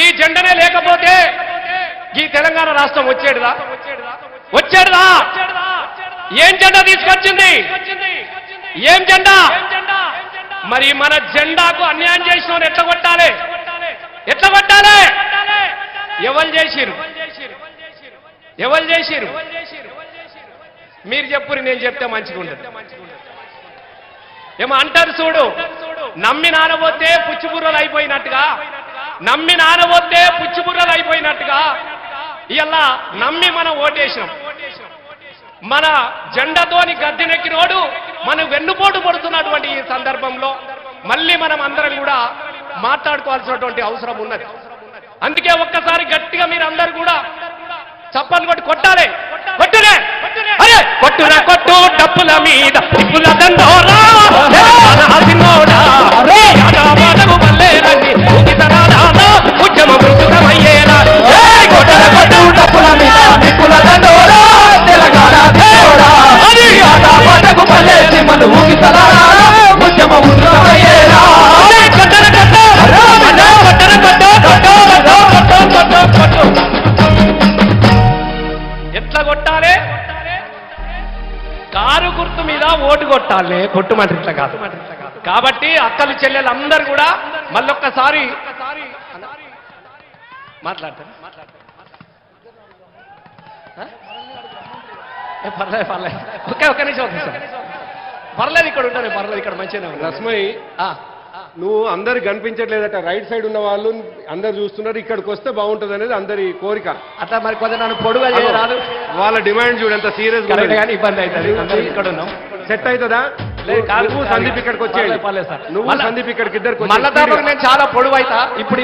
ఈ జెండనే లేకపోతే ఈ తెలంగాణ రాష్ట్రం వచ్చేడుదా? వచ్చేడుదా? ఏం జెండా తీసుకొచ్చింది? ఏం జెండా? మరి మన జెండాకు అన్యాయం చేసిన వాడిని ఎట్లా కొట్టాలి? ఎట్లా కొట్టాలి? ఎవరు చేసిరు ఎవరు చేసిరు మీరు చెప్పురు నేను చెప్తే మంచిగా ఉండదు. ఏమో అంటారు చూడు నమ్మి నానబోతే పుచ్చిబుర్రలు అయిపోయినట్టుగా నమ్మి నానవద్దే పుచ్చిబుర్రలు అయిపోయినట్టుగా ఇలా నమ్మి మనం ఓటేసినాం. మన జెండతోని గద్దెనెక్కినోడు మన వెన్నుపోటు పడుతున్నటువంటి ఈ సందర్భంలో మళ్ళీ మనం అందరం కూడా మాట్లాడుకోవాల్సినటువంటి అవసరం ఉన్నది. అందుకే ఒక్కసారి గట్టిగా మీరు అందరు కూడా చప్పని కొట్టి కొట్టాలి. కొట్టురే అరే! కొట్టురా కొట్టు డప్పుల మీద కొట్టాలి. కారు గుర్తు మీద ఓటు కొట్టాలి. కొట్టుమంట ఇట్లా కాదు. కాబట్టి అక్కలు చెల్లెలు అందరు కూడా మళ్ళొక్కసారి మాట్లాడతారు. పర్లేదు పర్లేదు. ఓకే ఒక్క నిమిషం ఒక నిమిషం. పర్లేదు ఇక్కడ ఉంటాను పర్లేదు ఇక్కడ మంచిగానే ఉంది రస్మయ్ నువ్వు అందరు కనిపించట్లేదట. రైట్ సైడ్ ఉన్న వాళ్ళు అందరు చూస్తున్నారు ఇక్కడికి వస్తే బాగుంటుంది అనేది అందరి కోరిక. అట్లా మరి కొంచెం నన్ను పొడుగా చేయరాదు. వాళ్ళ డిమాండ్ చూడు ఎంత సీరియస్ కానీ ఇబ్బంది అవుతుంది. ఇక్కడ ఉన్నాం. సెట్ అవుతుందా? నువ్వు. సందీప్ ఇక్కడికి వచ్చేయండి. నువ్వు సందీప్ ఇక్కడికి ఇద్దరికి మళ్ళా నేను చాలా పొడువు అవుతా ఇప్పుడు